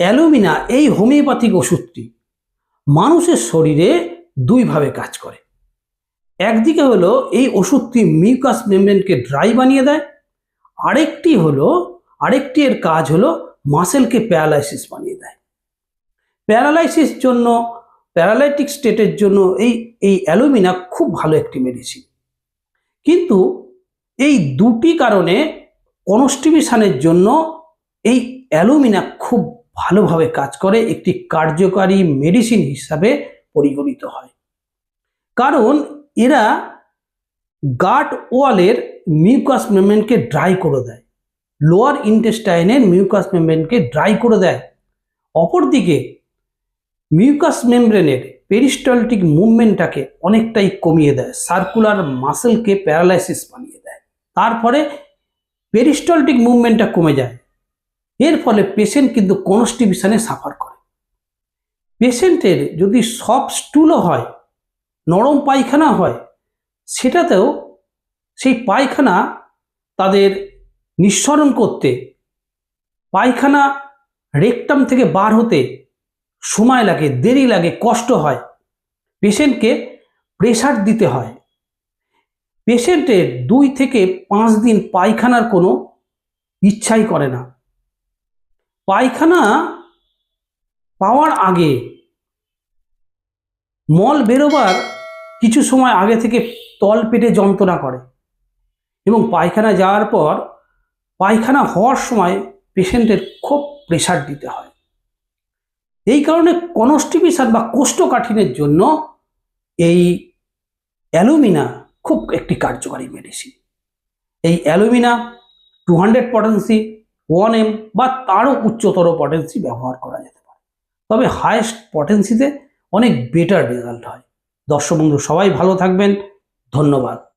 Alumina এই homeopathic ওষুধটি মানুষের শরীরে দুইভাবে কাজ করে। একদিকে হলো এই ওষুধটি মিউকাস মেমব্রেনকে ড্রাই বানিয়ে দেয়, আরেকটি হলো, আরেকটি এর কাজ হলো মাসেলকে প্যারালাইসিস বানিয়ে দেয়। প্যারালাইসিস জন্য, প্যারালাইটিক স্টেটের জন্য এই এই অ্যালুমিনা খুব ভালো একটি মেডিসিন। কিন্তু এই দুটি কারণে কনস্টিবিউশনের জন্য এই অ্যালুমিনা খুব ভালোভাবে কাজ করে, একটি কার্যকারী মেডিসিন হিসাবে পরিগণিত হয়। কারণ এরা গাট ওয়ালের মিউকাস মেমব্রেনকে ড্রাই করে দেয়। লোয়ার ইন্টেস্টাইনের মিউকাস মেমব্রেনকে ড্রাই করে দেয়। অপরদিকে মিউকাস মেমব্রেনের পেরিস্টলটিক মুভমেন্টটাকে অনেকটাই কমিয়ে দেয় সার্কুলার মাসেলকে প্যারালাইসিস বানিয়ে দেয়। তারপরে পেরিস্টলটিক মুভমেন্টটা কমে যায়। এর ফলে পেশেন্ট কিন্তু কনস্টিবিউশনে সাফার করে। পেশেন্টের যদি সব স্টুলও হয়, নরম পায়খানা হয়, সেটাতেও সেই পায়খানা তাদের নিঃসরণ করতে, পায়খানা রেকটাম থেকে বার হতে সময় লাগে, দেরি লাগে, কষ্ট হয়। পেশেন্টকে প্রেশার দিতে হয়। পেশেন্টের দুই থেকে পাঁচ দিন পায়খানার কোনো ইচ্ছাই করে না। পায়খানা পাওয়ার আগে মল বেরোবার কিছু সময় আগে থেকে তল পেটে যন্ত্রণা করে এবং পায়খানা যাওয়ার পর পায়খানা হওয়ার সময় পেশেন্টের খুব প্রেশার দিতে হয়। এই কারণে কনস্টিবিউশন বা কোষ্ঠকাঠিনের জন্য এই অ্যালুমিনা খুব একটি কার্যকারী মেডিসিন এই alumina two hundred potency one M বা তারও উচ্চতর পটেন্সি ব্যবহার করা যেতে পারে। তবে হায়েস্ট পটেন্সিতে অনেক বেটার রেজাল্ট হয়। দর্শক বন্ধু, সবাই ভালো থাকবেন। ধন্যবাদ।